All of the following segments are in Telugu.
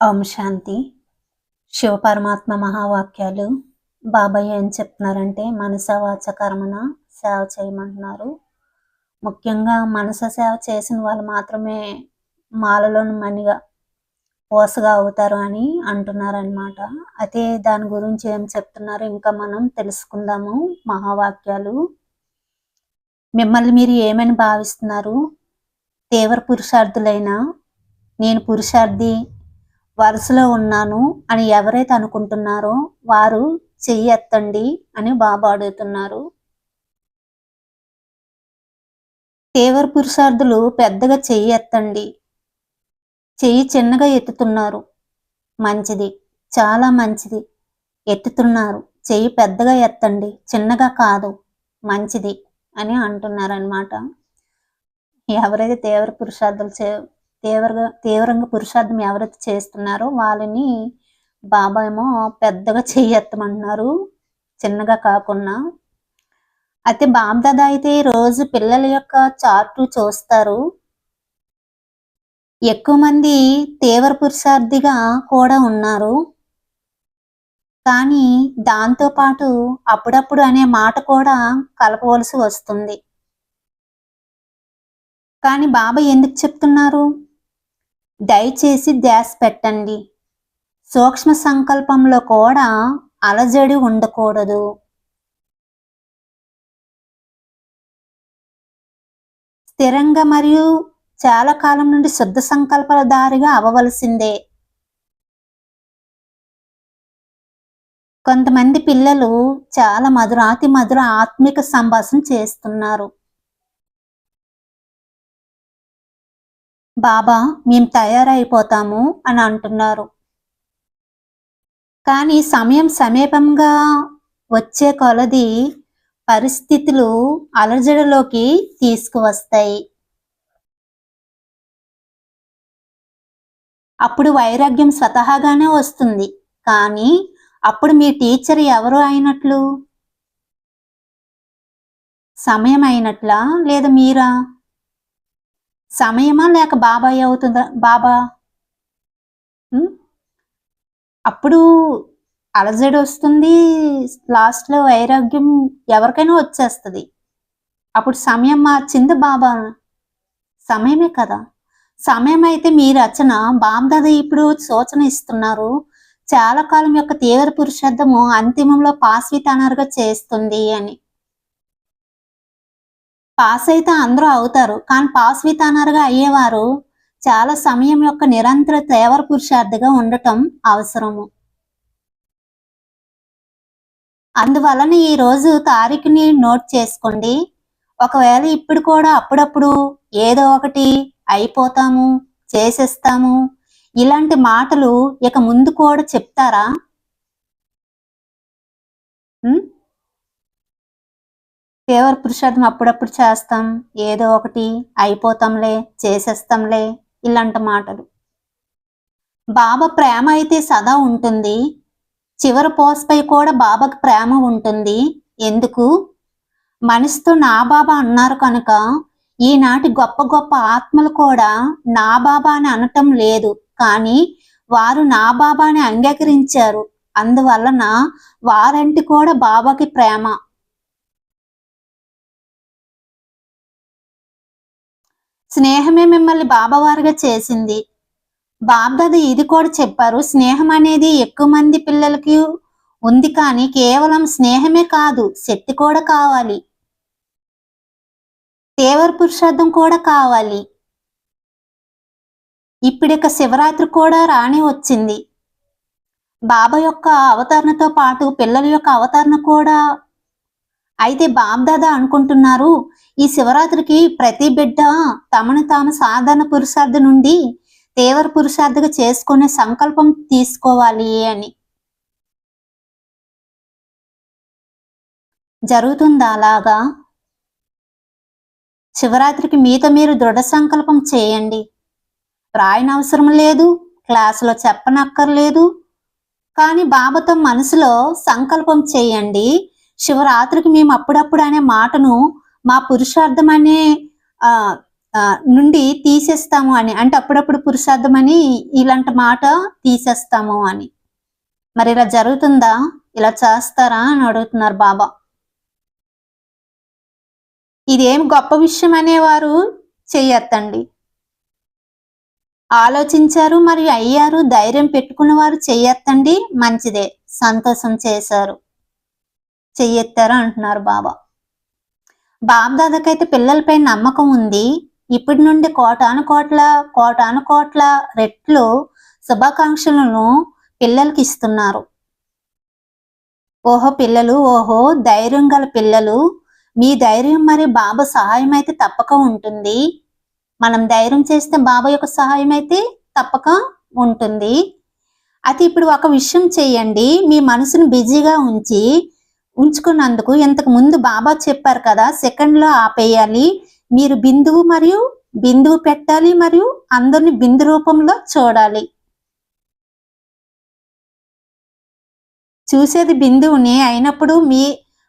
ఓం శాంతి. శివపరమాత్మ మహావాక్యాలు బాబాయ్ ఏం చెప్తున్నారంటే మనస వాచ కర్మన సేవ చేయమంటున్నారు. ముఖ్యంగా మనస సేవ చేసిన వాళ్ళు మాత్రమే మాలలోని మణిగా పోసగా అవుతారు అని అంటున్నారనమాట అయితే దాని గురించి ఏం చెప్తున్నారు ఇంకా మనం తెలుసుకుందాము మహావాక్యాలు. మిమ్మల్ని మీరు ఏమని భావిస్తున్నారు? తీవ్ర పురుషార్థులైన నేను పురుషార్థి వరుసలో ఉన్నాను అని ఎవరైతే అనుకుంటున్నారో వారు చెయ్యి ఎత్తండి అని బాబా అడుగుతున్నారు. తీవ్ర పురుషార్థులు పెద్దగా చెయ్యి ఎత్తండి చెయ్యి చిన్నగా ఎత్తుతున్నారు. మంచిది. చాలా మంచిది. ఎత్తుతున్నారు. చెయ్యి పెద్దగా ఎత్తండి. చిన్నగా కాదు. మంచిది అని అంటున్నారనమాట ఎవరైతే తీవ్ర పురుషార్థులు చే తీవ్రంగా తీవ్రంగా పురుషార్థం ఎవరైతే చేస్తున్నారో వాళ్ళని బాబా ఏమో పెద్దగా చెయ్యెత్తమంటున్నారు. చిన్నగా కాకుండా. అయితే బాబ్దాదా అయితే రోజు పిల్లల యొక్క చార్టు చూస్తారు. ఎక్కువ మంది తీవ్ర పురుషార్థిగా కూడా ఉన్నారు. కానీ దాంతో పాటు అప్పుడప్పుడు అనే మాట కూడా కలపవలసి వస్తుంది. కానీ బాబా ఎందుకు చెప్తున్నారు? దయచేసి ధ్యాస పెట్టండి. సూక్ష్మ సంకల్పంలో కూడా అలజడి ఉండకూడదు. స్థిరంగా మరియు చాలా కాలం నుండి శుద్ధ సంకల్పాల దారిగా అవ్వవలసిందే. కొంతమంది పిల్లలు చాలా మధురాతి మధుర ఆత్మిక సంభాషణ చేస్తున్నారు. బాబా మేము తయారైపోతాము అని అంటున్నారు. కానీ సమయం సమీపంగా వచ్చే కొలది పరిస్థితులు అలజడిలోకి తీసుకువస్తాయి. అప్పుడు వైరాగ్యం స్వతహాగానే వస్తుంది. కానీ అప్పుడు మీ టీచర్ ఎవరు అయినట్లు? సమయం అయినట్లా లేదా మీరా? సమయమా లేక బాబాయ్ అవుతుందా? బాబా? అప్పుడు అలజడి వస్తుంది లాస్ట్లో వైరాగ్యం ఎవరికైనా వచ్చేస్తుంది. అప్పుడు సమయం మార్చింది బాబా. సమయమే కదా. సమయం అయితే మీ రచన. బాబ్దాద ఇప్పుడు సూచన ఇస్తున్నారు. చాలా కాలం యొక్క తీవ్ర పురుషార్థము అంతిమంలో పాస్వితానరుగా చేస్తుంది అని. పాస్ అయితే అందరూ అవుతారు. కానీ పాస్ విత్ అనర్గా అయ్యేవారు చాలా సమయం యొక్క నిరంతర తేవర పురుషార్థిగా ఉండటం అవసరము. అందువలన ఈ రోజు తారీఖుని నోట్ చేసుకోండి. ఒకవేళ ఇప్పుడు కూడా అప్పుడప్పుడు ఏదో ఒకటి అయిపోతాము చేసేస్తాము ఇలాంటి మాటలు ఇక ముందు కూడా చెప్తారా? ఉం? పురుషార్థం అప్పుడప్పుడు చేస్తాం. ఏదో ఒకటి అయిపోతాంలే చేసేస్తాంలే ఇలాంటి మాటలు. బాబా ప్రేమ అయితే సదా ఉంటుంది. చివరి పోస్పై కూడా బాబాకి ప్రేమ ఉంటుంది. ఎందుకు? మనసుతో నా బాబా అన్నారు కనుక ఈనాటి గొప్ప గొప్ప ఆత్మలు కూడా నా బాబా అని అనటం లేదు. కానీ వారు నా బాబాని అంగీకరించారు. అందువలన వారంటి కూడా బాబాకి ప్రేమ. స్నేహమే మిమ్మల్ని బాబావారుగా చేసింది. బాబ్దాద ఇది కూడా చెప్పారు స్నేహం అనేది ఎక్కువ మంది పిల్లలకి ఉంది కానీ కేవలం స్నేహమే కాదు శక్తి కూడా కావాలి. తీవ్ర పురుషార్థం కూడా కావాలి. ఇప్పుడిక శివరాత్రి కూడా రాని వచ్చింది. బాబా యొక్క అవతరణతో పాటు పిల్లల యొక్క అవతరణ కూడా. అయితే బాబ్దాదా అనుకుంటున్నారు ఈ శివరాత్రికి ప్రతి బిడ్డ తమను తాము సాధారణ పురుషార్థ నుండి తీవ్ర పురుషార్థగా చేసుకునే సంకల్పం తీసుకోవాలి అని. జరుగుతుందా అలాగా? శివరాత్రికి మీతో మీరు దృఢ సంకల్పం చేయండి. రాయనవసరం లేదు క్లాసులో చెప్పనక్కర్లేదు. కానీ బాబాతో మనసులో సంకల్పం చేయండి. శివరాత్రికి మేము అప్పుడప్పుడు అనే మాటను మా పురుషార్థం అనే ఆ నుండి తీసేస్తాము అని. అంటే అప్పుడప్పుడు పురుషార్థం అని ఇలాంటి మాట తీసేస్తాము అని. మరి ఇలా జరుగుతుందా? ఇలా చేస్తారా అని అడుగుతున్నారు బాబా. ఇదేం గొప్ప విషయం అనేవారు చెయ్యొద్దండి ఆలోచించారు మరియు అయ్యారు ధైర్యం పెట్టుకున్న వారు చెయ్యొద్దండి మంచిదే. సంతోషం చేశారు. చెయ్యెత్తారు అంటున్నారు బాబా. బాబ్దాదకైతే పిల్లలపై నమ్మకం ఉంది. ఇప్పటి నుండి కోటాను కోట్ల కోటాను కోట్ల రెట్లు శుభాకాంక్షలను పిల్లలకి ఇస్తున్నారు. ఓహో పిల్లలు ఓహో ధైర్యం గల పిల్లలు మీ ధైర్యం మరి బాబా సహాయం అయితే తప్పక ఉంటుంది. మనం ధైర్యం చేస్తే బాబా యొక్క సహాయం అయితే తప్పక ఉంటుంది. అయితే ఇప్పుడు ఒక విషయం చేయండి. మీ మనసును బిజీగా ఉంచి ఉంచుకున్నందుకు ఇంతకు ముందు బాబా చెప్పారు కదా సెకండ్లో ఆపేయాలి. మీరు బిందువు మరియు బిందువు పెట్టాలి మరియు అందరిని బిందు రూపంలో చూడాలి. చూసేది బిందువుని అయినప్పుడు మీ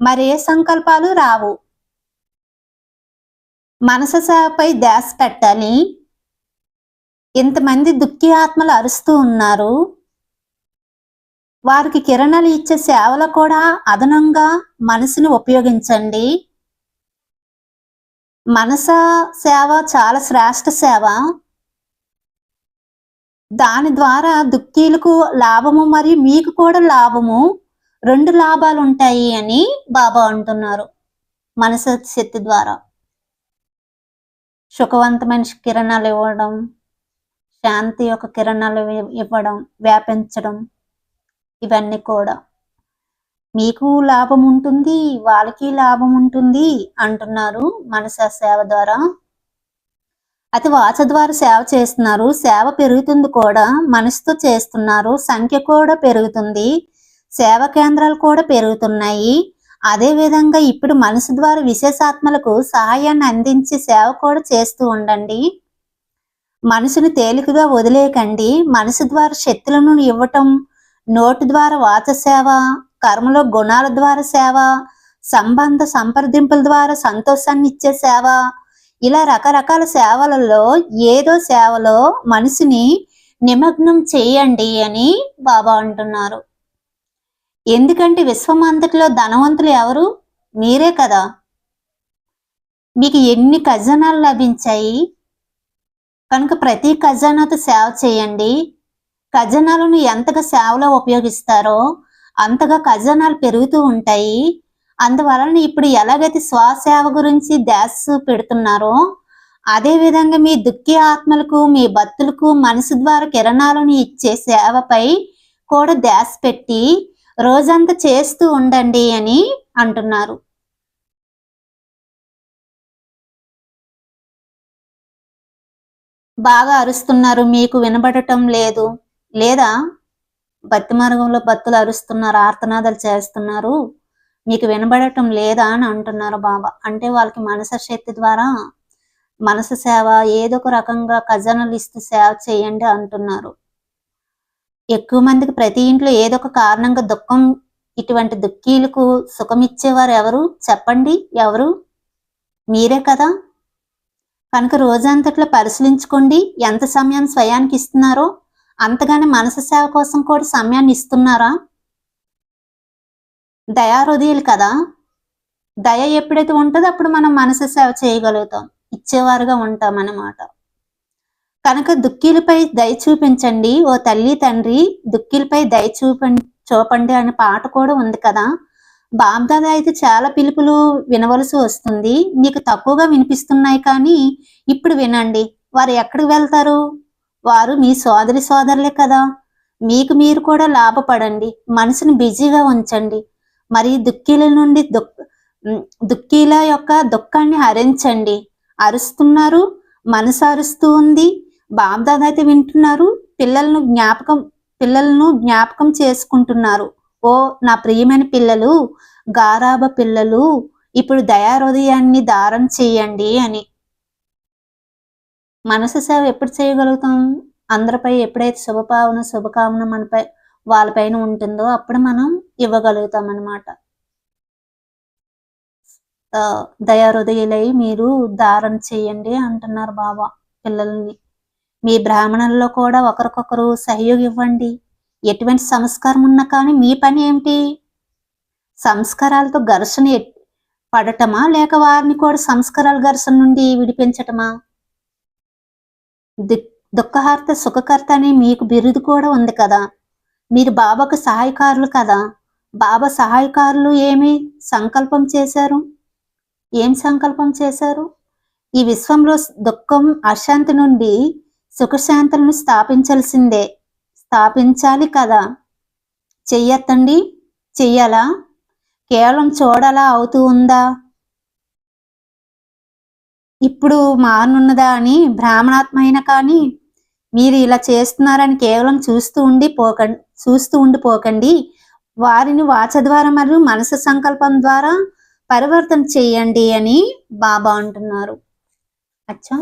మరే సంకల్పాలు రావు. మనసు సేవపై ధ్యాస పెట్టాలి. ఇంతమంది దుఃఖి ఆత్మలు అరుస్తూ ఉన్నారు. వారికి కిరణాలు ఇచ్చే సేవలు కూడా అదనంగా మనసును ఉపయోగించండి. మనస సేవ చాలా శ్రేష్ట సేవ. దాని ద్వారా దుఃఖీలకు లాభము మరియు మీకు కూడా లాభము. రెండు లాభాలు ఉంటాయి అని బాబా అంటున్నారు మనస శక్తి ద్వారా. సుఖవంతమైన కిరణాలు ఇవ్వడం శాంతి యొక్క కిరణాలు ఇవ్వడం వ్యాపించడం ఇవన్నీ కూడా. మీకు లాభం ఉంటుంది వాళ్ళకి లాభం ఉంటుంది అంటున్నారు మనస సేవ ద్వారా. అది వాచ ద్వారా సేవ చేస్తున్నారు సేవ పెరుగుతుంది కూడా మనసుతో చేస్తున్నారు సంఖ్య కూడా పెరుగుతుంది సేవ కేంద్రాలు కూడా పెరుగుతున్నాయి. అదే విధంగా ఇప్పుడు మనసు ద్వారా విశేషాత్మలకు సహాయాన్ని అందించి సేవ కూడా చేస్తూ ఉండండి. మనసును తేలికగా వదిలేయకండి మనసు ద్వారా శక్తులను ఇవ్వటం నోటి ద్వారా వాచ సేవ కర్మలో గుణాల ద్వారా సేవ సంబంధ సంప్రదింపుల ద్వారా సంతోషాన్ని ఇచ్చే సేవ. ఇలా రకరకాల సేవలలో ఏదో సేవలో మనిషిని నిమగ్నం చేయండి అని బాబా అంటున్నారు. ఎందుకంటే విశ్వం అంతటిలో ధనవంతులు ఎవరు? మీరే కదా. మీకు ఎన్ని ఖజానాలు లభించాయి? కనుక ప్రతి ఖజానాతో సేవ చేయండి. ఖజానాలను ఎంతగా సేవలో ఉపయోగిస్తారో అంతగా ఖజానాలు పెరుగుతూ ఉంటాయి. అందువలన ఇప్పుడు ఎలాగైతే స్వసేవ గురించి ధ్యాస పెడుతున్నారో అదే విధంగా మీ దుఃఖి ఆత్మలకు మీ భక్తులకు మనసు ద్వారా కిరణాలను ఇచ్చే సేవపై కూడా ధ్యాస పెట్టి రోజంతా చేస్తూ ఉండండి అని అంటున్నారు. బాగా అరుస్తున్నారు మీకు వినబడటం లేదు. లేదా భక్తి మార్గంలో భక్తులు అరుస్తున్నారు ఆర్తనాదాలు చేస్తున్నారు మీకు వినబడటం లేదా అని అంటున్నారు బాబా. అంటే వాళ్ళకి మనస శక్తి ద్వారా మనసు సేవ ఏదో ఒక రకంగా ఖజానాలు ఇస్తూ సేవ చేయండి అంటున్నారు. ఎక్కువ మందికి ప్రతి ఇంట్లో ఏదో ఒక కారణంగా దుఃఖం ఇటువంటి దుఃఖీలకు సుఖం ఇచ్చేవారు ఎవరు? చెప్పండి ఎవరు? మీరే కదా. కనుక రోజంతట్లో పరిశీలించుకోండి ఎంత సమయం స్వయానికి ఇస్తున్నారో అంతగానే మనసు సేవ కోసం కూడా సమయాన్ని ఇస్తున్నారా? దయాహృదయులు కదా. దయ ఎప్పుడైతే ఉంటుందో అప్పుడు మనం మనసు సేవ చేయగలుగుతాం. ఇచ్చేవారుగా ఉంటాం అన్నమాట కనుక దుఃఖీలపై దయ చూపించండి. ఓ తల్లి తండ్రి దుఃఖీలపై దయ చూపం చూపండి అనే పాట కూడా ఉంది కదా. బాబ్దాదా అయితే చాలా పిలుపులు వినవలసి వస్తుంది. మీకు తక్కువగా వినిపిస్తున్నాయి కానీ ఇప్పుడు వినండి. వారు ఎక్కడికి వెళ్తారు? వారు మీ సోదరి సోదరులే కదా. మీకు మీరు కూడా లాభపడండి. మనసుని బిజీగా ఉంచండి. మరి దుఃఖీల నుండి దుఃఖ దుఃఖీల యొక్క దుఃఖాన్ని హరించండి. అరుస్తున్నారు మనసు అరుస్తూ ఉంది. బాబ్దాదా అయితే వింటున్నారు పిల్లలను జ్ఞాపకం పిల్లలను జ్ఞాపకం చేసుకుంటున్నారు. ఓ నా ప్రియమైన పిల్లలు గారాబ పిల్లలు ఇప్పుడు దయాహృదయాన్ని దారం చేయండి అని. మనసు సేవ ఎప్పుడు చేయగలుగుతాం? అందరిపై ఎప్పుడైతే శుభభావన శుభకామన మనపై వాళ్ళపైన ఉంటుందో అప్పుడు మనం ఇవ్వగలుగుతాం అన్నమాట ఆ, దయాహృదయులై మీరు దారణ చేయండి అంటున్నారు బాబా పిల్లల్ని. మీ బ్రాహ్మణుల్లో కూడా ఒకరికొకరు సహయోగం ఇవ్వండి. ఎటువంటి సంస్కారం ఉన్నా కానీ మీ పని ఏమిటి? సంస్కారాలతో ఘర్షణ పడటమా? లేక వారిని కూడా సంస్కారాల ఘర్షణ నుండి విడిపించటమా? దుఃఖహార్త సుఖకర్త అని మీకు బిరుదు కూడా ఉంది కదా. మీరు బాబాకు సహాయకారులు కదా. బాబా సహాయకారులు ఏమి సంకల్పం చేశారు? ఏం సంకల్పం చేశారు? ఈ విశ్వంలో దుఃఖం అశాంతి నుండి సుఖశాంతులను స్థాపించాల్సిందే. స్థాపించాలి కదా. చెయ్యత్తండి చెయ్యాలా? కేవలం చూడాలా? అవుతూ ఉందా? ఇప్పుడు మారనున్నదా అని బ్రాహ్మణాత్మైన కానీ మీరు ఇలా చేస్తున్నారని కేవలం చూస్తూ ఉండి పోకండి చూస్తూ ఉండిపోకండి వారిని వాచ ద్వారా మరియు మనసు సంకల్పం ద్వారా పరివర్తన చేయండి అని బాబా అంటున్నారు. అచ్చా.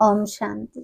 ఓం శాంతి.